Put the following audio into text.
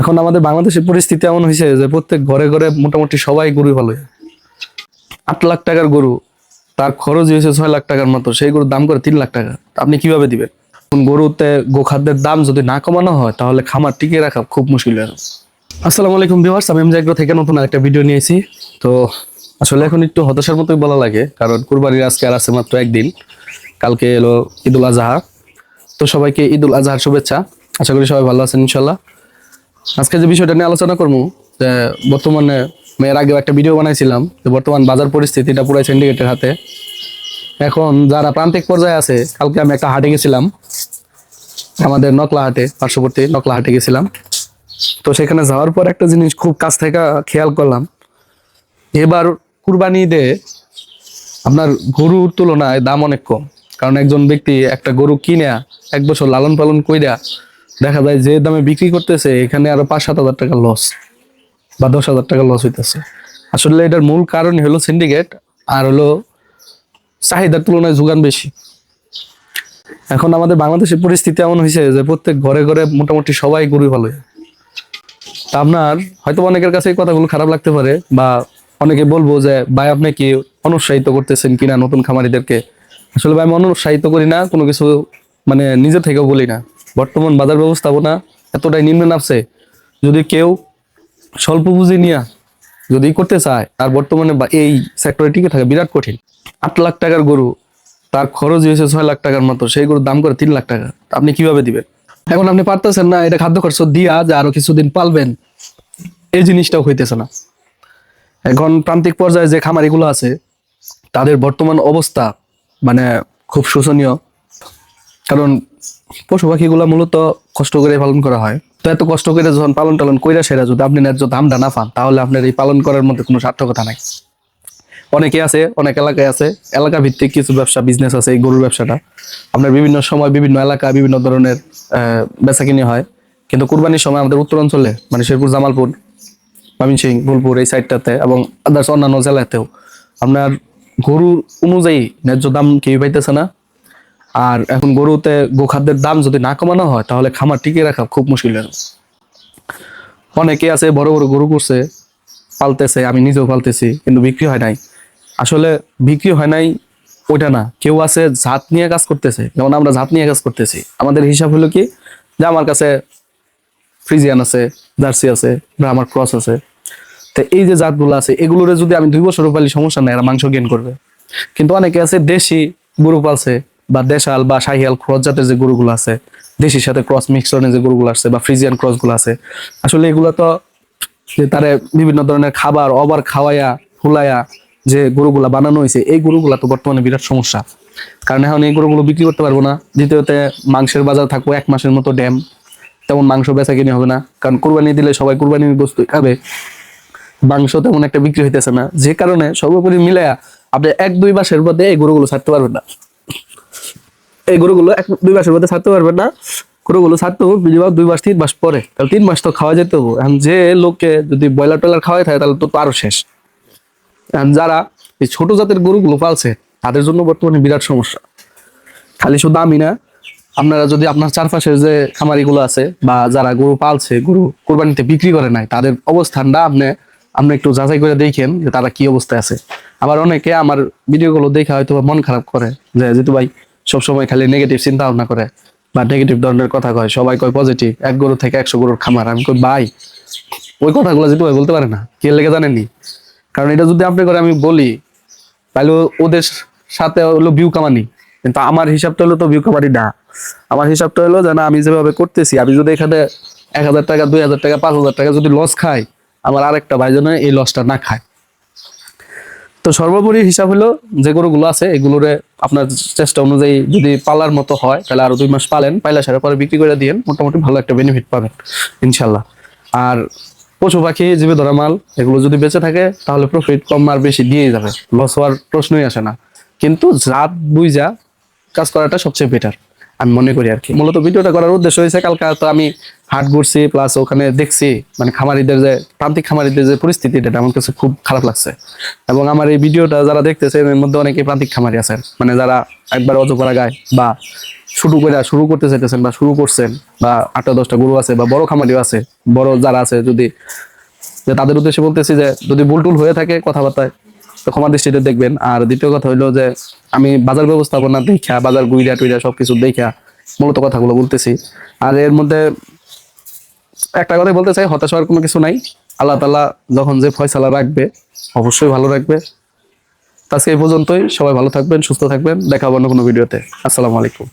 এখন আমাদের বাংলাদেশের পরিস্থিতি এমন হয়েছে যে প্রত্যেক ঘরে ঘরে মোটামুটি সবাই গরু ভালো। আট লাখ টাকার গরু, তার খরচ হয়েছে ছয় লাখ টাকার মতো, সেই গরুর দাম করে তিন লাখ টাকা। আপনি কীভাবে দিবেন? গরুতে গোখাদ্যের দাম যদি না কমানো হয়, তাহলে খামার টিকিয়ে রাখা খুব মুশকিল হয়ে আসসালামু আলাইকুম ভিউয়ার্স আমি এমজাগ্রো থেকে নতুন একটা ভিডিও নিয়েছি তো আসলে এখন একটু হতাশার মতোই বলা লাগে, কারণ কুরবানির আজকে আর আছে মাত্র একদিন। কালকে এলো ঈদুল আজহা। তো সবাইকে ঈদুল আজহার শুভেচ্ছা। আশা করি সবাই ভালো আছেন ইনশাল্লাহ আজকে যে বিষয়টা নিয়ে আলোচনা করব, যে বর্তমানে মেয়ের আগেও একটা ভিডিও বানাইছিলাম, যে বর্তমান বাজার পরিস্থিতিটা পুরাই সিন্ডিকেটের হাতে। এখন যারা প্রান্তিক পর্যায়ে আছে, কালকে আমি একটা হাটে গেছিলাম। আমাদের নকলা হাটে, পার্শ্ববর্তী নকলা হাটে গেছিলাম। তো সেখানে যাওয়ার পর একটা জিনিস খুব কাছ থেকে খেয়াল করলাম। এবার কুরবানি ঈদে আপনার গরুর তুলনায় দাম অনেক কম। কারণ একজন ব্যক্তি একটা গরু কিনে, এক বছর লালন পালন কইরা দেখা যায় যে দামে বিক্রি করতেছে, এখানে আরও পাঁচ সাত হাজার টাকা লস বা দশ হাজার টাকা লস হইতেছে। আসলে এটার মূল কারণ হলো সিন্ডিকেট আর হলো চাহিদার তুলনায় যোগান বেশি। এখন আমাদের বাংলাদেশের পরিস্থিতি এমন হয়েছে যে প্রত্যেক ঘরে ঘরে মোটামুটি সবাই গরু ভালো তা আপনার হয়তো অনেকের কাছে কথাগুলো খারাপ লাগতে পারে বা অনেকে বলব যে, ভাই, আপনি কি অনুৎসাহিত করতেছেন কিনা নতুন খামারিদেরকে? আসলে ভাই, আমি অনুৎসাহিত করি না, কোনো কিছু মানে নিজে থেকেও বলি না। বর্তমান বাজার ব্যবস্থাপনা এতটাই নিম্ন নামছে, যদি কেউ স্বল্প পুঁজি নিয়ে যদি করতে চায় আর বর্তমানে এই সেক্টরে টিকে থাকে বিরাট কঠিন। আট লাখ টাকার গরু, তার খরচ হয়েছে ছয় লাখ টাকার মতো, সেই গরুর দাম করে তিন লাখ টাকা। আপনি কীভাবে দিবেন? এখন আপনি পারতেছেন না, এটা খাদ্য খরচ দিয়া যে আরও কিছুদিন পালবেন, এই জিনিসটাও হইতেছে না। এখন প্রান্তিক পর্যায়ে যে খামারিগুলো আছে, তাদের বর্তমান অবস্থা মানে খুব শোচনীয়। কারণ পশু পাখিগুলো মূলত কষ্ট করে পালন করা হয়। তো এত কষ্ট করে যখন পালন টালন কইরা সেরা যদি আপনি ন্যায্য দামটা না পান, তাহলে আপনার এই পালন করার মধ্যে কোনো সার্থকতা নাই। অনেকে আছে, অনেক এলাকায় আছে এলাকা ভিত্তিক কিছু ব্যবসা বিজনেস আছে, এই গরুর ব্যবসাটা। আপনার বিভিন্ন সময় বিভিন্ন এলাকা, বিভিন্ন ধরনের বেচা কিনে হয়। কিন্তু কুরবানির সময় আমাদের উত্তর অঞ্চলে মানে শেরপুর, জামালপুর, ময়মনসিং, বোলপুর এই সাইডটাতে এবং আদার্স অন্যান্য জেলাতেও, আপনার গরুর অনুযায়ী ন্যায্য দাম কেউ পাইতেছে না। আর এখন গরুতে গোখাদ্যের দাম যদি না কমানো হয়, তাহলে খামার টিকিয়ে রাখা খুব মুশকিল হয়ে অনেকে আছে, বড় বড় গরু করছে পালতেছে, আমি নিজেও পালতেছি, কিন্তু বিক্রি হয় নাই। আসলে বিক্রি হয় নাই ওইটা না, কেউ আছে জাত নিয়ে কাজ করতেছে, যেমন আমরা জাত নিয়ে কাজ করতেছি। আমাদের হিসাব হলো কি, যে আমার কাছে ফ্রিজিয়ান আছে, জার্সি আছে ব্রাহ্মার ক্রস আছে। তো এই যে জাতগুলো আছে, এগুলোরে যদি আমি দুই বছর পালি সমস্যা নাই, এরা মাংস গেন করবে। কিন্তু অনেকে আছে দেশি গরু পালছে বা দেশাল বা শাহিয়াল ক্রস জাতের যে গরুগুলো আছে, দেশির সাথে ক্রস মিক্সনের যে গরুগুলো আছে বা ফ্রিজিয়ান ক্রসগুলো আছে, আসলে এগুলো তো যে তারে বিভিন্ন ধরনের খাবার অবার খাওয়াইয়া ফুলাইয়া যে গরুগুলা বানানো হয়েছে, এই গরুগুলা তো বর্তমানে বিরাট সমস্যা। কারণ এখন এই গরুগুলো বিক্রি করতে পারব না, দ্বিতীয়তে মাংসের বাজার থাকব এক মাসের মতো ড্যাম, তেমন মাংস বেচা কিনে হবে না, কারণ কোরবানি দিলে সবাই কুরবানির বস্তু খাবে। মাংস তেমন একটা বিক্রি হইতেছে না, যে কারণে সর্বোপরি মিলায়া আপনি এক দুই মাসের মধ্যে এই গরুগুলো ছাড়তে পারবেন না। এই গরুগুলো এক দুই মাসের মধ্যে ছাড়তে পারবেন না। গরুগুলো ছাড়তে হবে মিনিমাম দুই মাস, তিন মাস পরে। তাহলে তিন মাস তো খাওয়া যেতে হবে। এখন যে লোককে যদি ব্রয়লার টয়লার খাওয়াই থাকে, তাহলে তো আরও শেষ। এখন যারা এই ছোট জাতের গরুগুলো পালছে, তাদের জন্য বর্তমানে বিরাট সমস্যা। খালি শুধু আমি না, আপনারা যদি আপনার চারপাশের যে খামারিগুলো আছে, বা যারা গরু পালছে, গরু কোরবানিতে বিক্রি করে নাই, তাদের অবস্থানটা আপনি আপনি একটু যাচাই করে দেখেন যে তারা কি অবস্থায় আছে। আবার অনেকে আমার ভিডিওগুলো দেখে হয়তো মন খারাপ করে, যে যেহেতু ভাই সবসময় খালি নেগেটিভ চিন্তা ভাবনা করে বা নেগেটিভ ধরনের কথা কয়। সবাই কয় পজিটিভ এক গরু থেকে একশো গরুর খামার। আমি কই, ভাই, ওই কথাগুলো ভাই বলতে পারে না কে লেগে জানেননি? কারণ এটা যদি আপনি করে আমি বলি, তাহলে ওদের সাথে হলো ভিউ কামানি। কিন্তু আমার হিসাবটা হলো তো ভিউ কামানি না। আমার হিসাবটা হলো যে না, আমি যেভাবে করতেছি, আমি যদি এখানে এক হাজার টাকা, দুই হাজার টাকা, পাঁচ হাজার টাকা যদি লস খাই, আমার আরেকটা ভাই যেন এই লসটা না খায়। তো সর্বোপরি হিসাব হলো যে গরুগুলো আছে, এগুলোরে আপনার চেষ্টা অনুযায়ী যদি পালার মতো হয়, তাহলে আরও দুই মাস পালেন, পাইলা সারা পরে বিক্রি করে দিয়েন, মোটামুটি ভালো একটা বেনিফিট পাবেন, ইনশাল্লাহ। আর পশু পাখি জীবে ধরা মাল, এগুলো যদি বেঁচে থাকে, তাহলে প্রফিট কম আর বেশি দিয়েই যাবে লস হওয়ার প্রশ্নই আসে না। কিন্তু জাত বুঝা কাজ করাটা সবচেয়ে বেটার আমি মনে করি আর কি। মূলত ভিডিওটা করার উদ্দেশ্য হয়েছে, কালকে তো আমি হাট ঘুরছি প্লাস ওখানে দেখছি মানে খামারিদের যে, প্রান্তিক খামারিদের যে পরিস্থিতি এটা আমার কাছে খুব খারাপ লাগছে। এবং আমার এই ভিডিওটা যারা দেখতেছে এর মধ্যে অনেকে প্রান্তিক খামারি আছেন। মানে যারা একবার অজু করা গায় বা শুরু করে শুরু করতে চাইতেছেন বা শুরু করছেন, বা আটটা দশটা গরু আছে বা বড় খামারিও আছে, বড় যারা আছে যদি, যে তাদের উদ্দেশ্যে বলতেছি যে, যদি ভুল টুল হয়ে থাকে কথাবার্তায় তো ক্ষমা দৃষ্টিতে দেখবেন। আর দ্বিতীয় কথা হলো যে, আমি বাজার ব্যবস্থাপনা দেখা বাজার গুইরা টুইরা সবকিছু দেখা মূলত কথাগুলো বলতেছি। আর এর মধ্যে একটা কথাই বলতে চাই, হতাশ হওয়ার কোনো কিছু নাই। আল্লাহ তালা যখন যে ফয়সালা রাখবে, অবশ্যই ভালো রাখবে। আজকে এই পর্যন্তই। সবাই ভালো থাকবেন, সুস্থ থাকবেন। দেখা হবে অন্য কোনো ভিডিওতে। আসসালামু আলাইকুম।